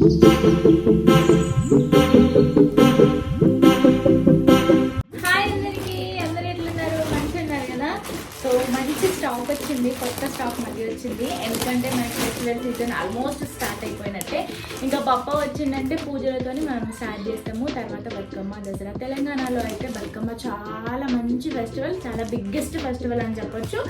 Thank you. వచ్చింది కొత్త stock మళ్ళీ వచ్చింది. ఎందుకంటే మనకి ఫెస్టివల్ సీజన్ ఆల్మోస్ట్ స్టార్ట్ అయిపోయినట్టే. ఇంకా బప్ప వచ్చిందంటే పూజలతోని మనం స్టార్ట్ చేస్తాము. తర్వాత బతుకమ్మ దసరా. తెలంగాణలో అయితే బతుకమ్మ చాలా మంచి ఫెస్టివల్ చాలా బిగ్గెస్ట్ ఫెస్టివల్ అని చెప్పొచ్చు.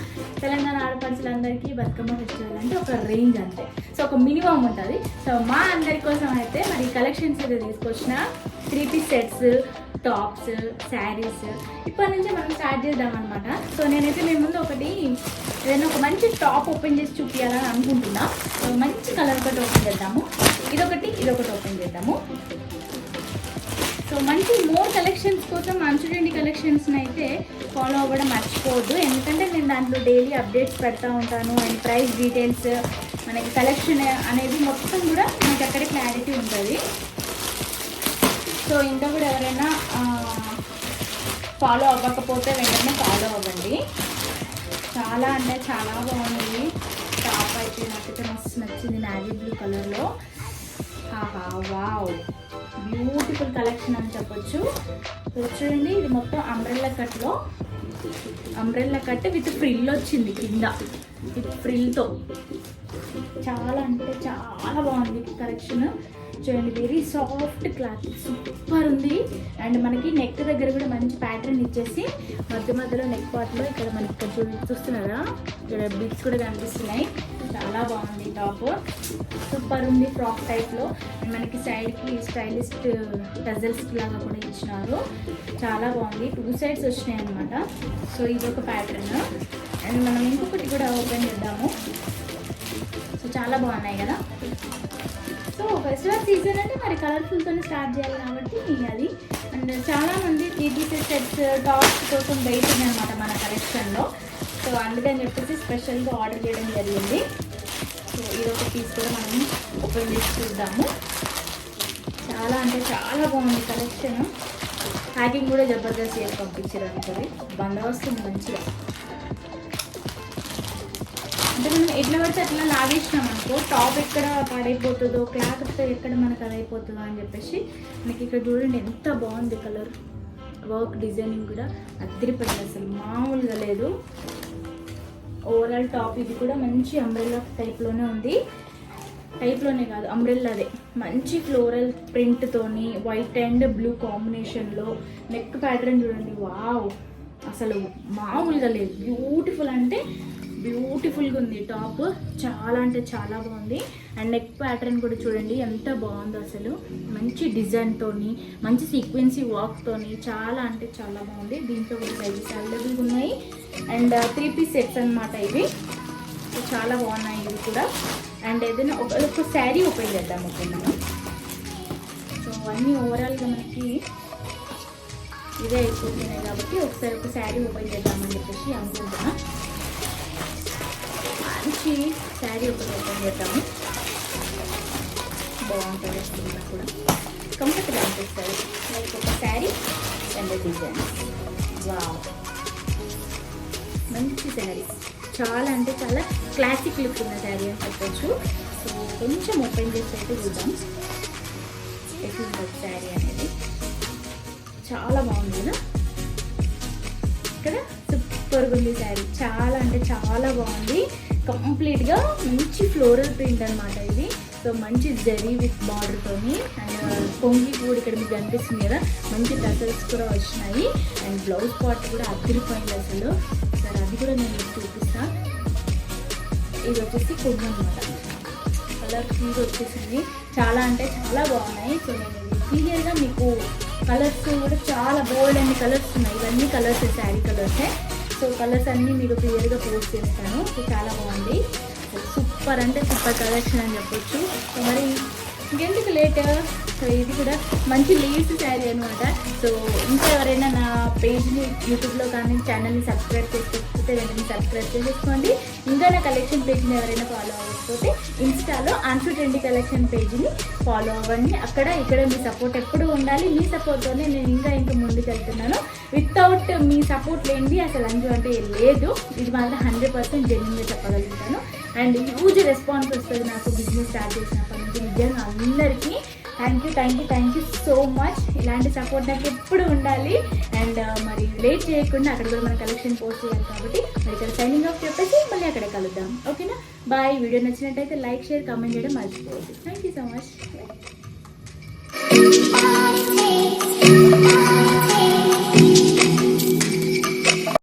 తెలంగాణ ఆడపడుచులందరికీ బతుకమ్మ ఫెస్టివల్ అంటే ఒక రేంజ్ అంతే. సో ఒక మినిమం ఉంటుంది. సో మా అందరి కోసం అయితే మరి కలెక్షన్స్ అయితే తీసుకొచ్చిన three piece sets tops saris ఇప్పటి నుంచి మనం స్టార్ట్ చేద్దాం అనమాట సో నేనైతే మీ ముందు ఒకటి ఏదైనా ఒక మంచి టాప్ ఓపెన్ చేసి చూపించాలని అనుకుంటున్నా. మంచి కలర్ ఒకటి ఓపెన్ చేద్దాము. ఇదొకటి ఇదొకటి ఓపెన్ చేద్దాము. సో మంచి మోర్ కలెక్షన్స్ కోసం మంచుడండి కలెక్షన్స్ని అయితే ఫాలో అవ్వడం మర్చిపోవద్దు. ఎందుకంటే నేను దాంట్లో డైలీ అప్డేట్స్ పెడతా ఉంటాను అండ్ ప్రైస్ డీటెయిల్స్ మనకి కలెక్షన్ అనేది మొత్తం కూడా మనకి అక్కడే క్లారిటీ ఉంటుంది. సో ఇంకా కూడా ఎవరైనా ఫాలో అవ్వకపోతే వెంటనే ఫాలో అవ్వండి. చాలా అంటే చాలా బాగుంది. టాప్ అయితే నాకైతే మస్తు నచ్చింది నావీ బ్లూ కలర్లో. ఆహా వావ్. బ్యూటిఫుల్ కలెక్షన్ అని చెప్పొచ్చు. చూడండి ఇది మొత్తం అంబ్రెల్లా కట్లో అంబ్రెల్లా కట్ విత్ ఫ్రిల్ వచ్చింది కింద. విత్ ఫ్రిల్తో చాలా అంటే చాలా బాగుంది కలెక్షన్ చూడండి వెరీ సాఫ్ట్ క్లాత్ సూపర్ ఉంది. అండ్ మనకి నెక్ దగ్గర కూడా మంచి ప్యాటర్న్ ఇచ్చేసి మధ్య మధ్యలో నెక్ పార్ట్లో ఇక్కడ మనకి ఇక్కడ చూ- చూస్తున్నారా? ఇక్కడ బిట్స్ కూడా కనిపిస్తున్నాయి. చాలా బాగుంది టాప్ సూపర్ ఉంది ఫ్రాక్ టైప్లో అండ్ మనకి సైడ్కి స్టైలిస్ట్ టజల్స్ లాగా కూడా ఇచ్చినారు. చాలా బాగుంది. టూ సైడ్స్ వచ్చినాయి అనమాట సో ఇది ఒక ప్యాటర్న్ అండ్ మనం ఇంకొకటి కూడా ఓపెన్ చేద్దాము. సో చాలా బాగున్నాయి కదా. సో ఫెస్టివల్ సీజన్ అంటే మరి కలర్ఫుల్తోనే స్టార్ట్ చేయాలి కాబట్టి అది అండ్ చాలా మంది సెట్స్ టాప్స్ కోసం వెయిట్ అనమాట మన కలెక్షన్లో. సో అందుకని చెప్పేసి స్పెషల్గా ఆర్డర్ చేయడం జరిగింది. సో ఇది ఒక పీస్ కూడా మనం ఓపెన్ చేసి చూద్దాము. చాలా అంటే చాలా బాగుంది కలెక్షన్. ప్యాకింగ్ కూడా జబర్దస్త్ చేసి పంపించారు అనుకోండి బందోబస్తు మంచిగా. అంటే మనం ఎట్లా పడితే అట్లా లాగేసినాం అనుకో టాప్ ఎక్కడ పాడైపోతుందో క్లాత్ ఎక్కడ మనకు అదైపోతుందో అని చెప్పేసి మనకి ఇక్కడ చూడండి ఎంత బాగుంది కలర్ వర్క్ డిజైనింగ్ కూడా అద్దరిపోయింది అసలు మామూలుగా లేదు. ఓవరాల్ టాప్ ఇది కూడా మంచి అంబ్రెల్లా టైప్లోనే ఉంది. టైప్లోనే కాదు అంబ్రెల్లాదే మంచి ఫ్లోరల్ ప్రింట్తోని వైట్ అండ్ బ్లూ కాంబినేషన్లో నెక్ ప్యాటర్న్ చూడండి వావ్ అసలు మామూలుగా లేదు. బ్యూటిఫుల్ అంటే బ్యూటిఫుల్గా ఉంది. టాప్ చాలా అంటే చాలా బాగుంది. అండ్ నెక్ ప్యాటర్న్ కూడా చూడండి ఎంత బాగుందో అసలు. మంచి డిజైన్తోని మంచి సీక్వెన్సీ వర్క్తోని చాలా అంటే చాలా బాగుంది. దీంట్లో కూడా సైజెస్ అవైలబుల్గా ఉన్నాయి. అండ్ త్రీ పీస్ సెట్స్ అనమాట ఇవి. చాలా బాగున్నాయి ఇవి కూడా. అండ్ ఏదైనా ఒక ఒక శారీ ఓపెన్ చేద్దాం ఓకే మనం సో అన్నీ ఓవరాల్గా మనకి ఇదే అయిపోతున్నాయి కాబట్టి ఒకసారి ఒక శారీ ఓపెన్ చేద్దామని చెప్పేసి అనుకుంటున్నాను మంచి శారీ ఒకటి ఓపెన్ చేద్దాము. బాగుంటుంది స్కిన్ కూడా. కంఫర్టబుల్ అనిపిస్తుంది. లైక్ ఒక శారీ అండ్ డిజైన్ వావ్ మంచి శారీ. చాలా అంటే చాలా క్లాసిక్ లుక్ ఉన్న శారీ అని చెప్పొచ్చు. సో కొంచెం ఓపెన్ చేసి అయితే చూద్దాం. ఎట్లుంటుంది శారీ అనేది. చాలా బాగుంది కదా? ఇక్కడ సూపర్గా ఉంది శారీ. చాలా అంటే చాలా బాగుంది. కంప్లీట్గా మంచి ఫ్లోరల్ ప్రింట్ అనమాట ఇది. సో మంచి జరీ విత్ బార్డర్తోని అండ్ పొంగి కూడా ఇక్కడ మీకు కనిపిస్తుంది కదా. మంచి టసల్స్ కూడా వచ్చినాయి. అండ్ బ్లౌజ్ పార్ట్ కూడా అదిరిపోయింది అసలు. సరే అది కూడా నేను మీకు చూపిస్తాను ఇది వచ్చేసి కొంగు అనమాట కలర్ ఫీల్ వచ్చేసింది. చాలా అంటే చాలా బాగున్నాయి. సో నేను క్లియర్గా మీకు కలర్స్ కూడా చాలా బోల్డ్ అన్ని కలర్స్ ఉన్నాయి. ఇవన్నీ కలర్స్ శారీ కలర్సే సో కలర్స్ అన్నీ మీకు క్లియర్గా పోస్ట్ చేస్తాను. సో చాలా బాగుంది. సూపర్ అంటే సూపర్ కలెక్షన్ అని చెప్పొచ్చు. సో మరి ఇంకెందుకు లేట్ సో ఇది కూడా మంచి లీవ్స్ శారీ అనమాట సో ఇంకా ఎవరైనా నా పేజ్ని యూట్యూబ్లో కానీ ఛానల్ని సబ్స్క్రైబ్ నచ్చితే వెంటనే సబ్స్క్రైబ్ చేసుకోండి ఇంకా నా కలెక్షన్ పేజ్ని ఎవరైనా ఫాలో అవ్వకపోతే ఇన్స్టాలో ఆన్సర్ ట్వంటీ కలెక్షన్ పేజ్ని ఫాలో అవ్వండి. అక్కడ ఇక్కడ మీ సపోర్ట్ ఎప్పుడు ఉండాలి మీ సపోర్ట్తోనే నేను ఇంకా ఇంకా ముందుకు వెళ్తున్నాను వితౌట్ మీ సపోర్ట్ లేనిది అసలు అంజు అంటే లేదు. ఇది మాత్రం హండ్రెడ్ పర్సెంట్ జెన్యున్గా చెప్పగలుగుతాను. అండ్ హ్యూజ్ రెస్పాన్స్ వస్తుంది నాకు బిజినెస్ స్టార్ట్ చేసినప్పటి నుంచి. నిజంగా అందరికీ thank you thank you thank you so much. ఇలాంటి సపోర్ట్ నాకు ఎప్పుడు ఉండాలి. అండ్ మరి లేట్ చేయకుండా అక్కడ కూడా మన కలెక్షన్ పోస్ట్ చేయాలి కాబట్టి మరి ఇక్కడ సైనింగ్ ఆఫ్ చెప్పేసి మళ్ళీ అక్కడ కలుద్దాం. ఓకేనా బాయ్ వీడియో నచ్చినట్టయితే లైక్ షేర్ కామెంట్ చేయడం మర్చిపోవద్దు. Thank you so much